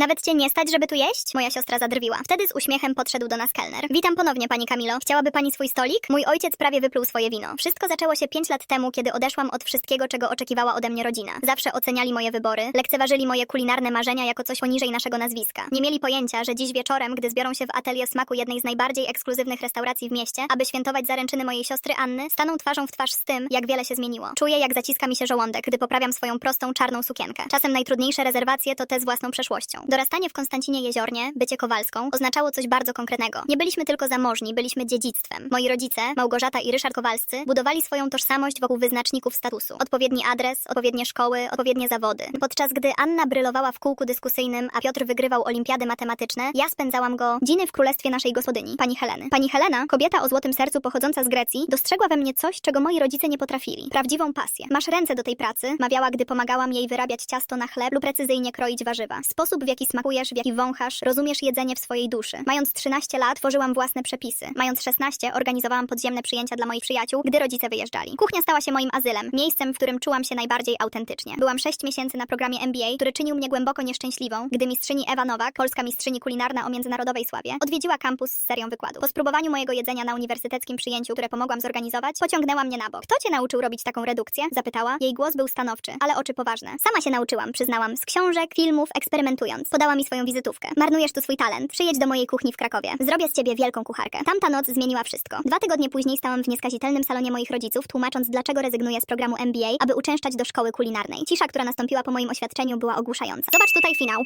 Nawet cię nie stać, żeby tu jeść? Moja siostra zadrwiła. Wtedy z uśmiechem podszedł do nas kelner. Witam ponownie, pani Kamilo. Chciałaby pani swój stolik? Mój ojciec prawie wypluł swoje wino. Wszystko zaczęło się pięć lat temu, kiedy odeszłam od wszystkiego, czego oczekiwała ode mnie rodzina. Zawsze oceniali moje wybory, lekceważyli moje kulinarne marzenia jako coś poniżej naszego nazwiska. Nie mieli pojęcia, że dziś wieczorem, gdy zbiorą się w atelier smaku jednej z najbardziej ekskluzywnych restauracji w mieście, aby świętować zaręczyny mojej siostry Anny, staną twarzą w twarz z tym, jak wiele się zmieniło. Czuję, jak zaciska mi się żołądek, gdy poprawiam swoją prostą czarną sukienkę. Czasem najtrudniejsze rezerwacje to te z własną przeszłością. Dorastanie w Konstancinie Jeziornie, bycie Kowalską, oznaczało coś bardzo konkretnego. Nie byliśmy tylko zamożni, byliśmy dziedzictwem. Moi rodzice, Małgorzata i Ryszard Kowalscy, budowali swoją tożsamość wokół wyznaczników statusu. Odpowiedni adres, odpowiednie szkoły, odpowiednie zawody. Podczas gdy Anna brylowała w kółku dyskusyjnym, a Piotr wygrywał olimpiady matematyczne, ja spędzałam go dziny w królestwie naszej gospodyni, pani Heleny. Pani Helena, kobieta o złotym sercu pochodząca z Grecji, dostrzegła we mnie coś, czego moi rodzice nie potrafili. Prawdziwą pasję. Masz ręce do tej pracy, mawiała, gdy pomagałam jej wyrabiać ciasto na chleb lub precyzyjnie kroić warzywa. Sposób, w jaki smakujesz, w jaki wąchasz, rozumiesz jedzenie w swojej duszy. Mając 13 lat, tworzyłam własne przepisy. Mając 16, organizowałam podziemne przyjęcia dla moich przyjaciół, gdy rodzice wyjeżdżali. Kuchnia stała się moim azylem, miejscem, w którym czułam się najbardziej autentycznie. Byłam 6 miesięcy na programie MBA, który czynił mnie głęboko nieszczęśliwą, gdy mistrzyni Ewa Nowak, polska mistrzyni kulinarna o międzynarodowej sławie, odwiedziła kampus z serią wykładów. Po spróbowaniu mojego jedzenia na uniwersyteckim przyjęciu, które pomogłam zorganizować, pociągnęła mnie na bok. Kto cię nauczył robić taką redukcję? Zapytała. Jej głos był stanowczy, ale oczy poważne. Sama się nauczyłam, przyznałam, z książek, filmów, eksperymentując. Podała mi swoją wizytówkę. Marnujesz tu swój talent. Przyjedź do mojej kuchni w Krakowie. Zrobię z ciebie wielką kucharkę. Tamta noc zmieniła wszystko. Dwa tygodnie później stałam w nieskazitelnym salonie moich rodziców, tłumacząc, dlaczego rezygnuję z programu MBA, aby uczęszczać do szkoły kulinarnej. Cisza, która nastąpiła po moim oświadczeniu, była ogłuszająca. Zobacz tutaj finał.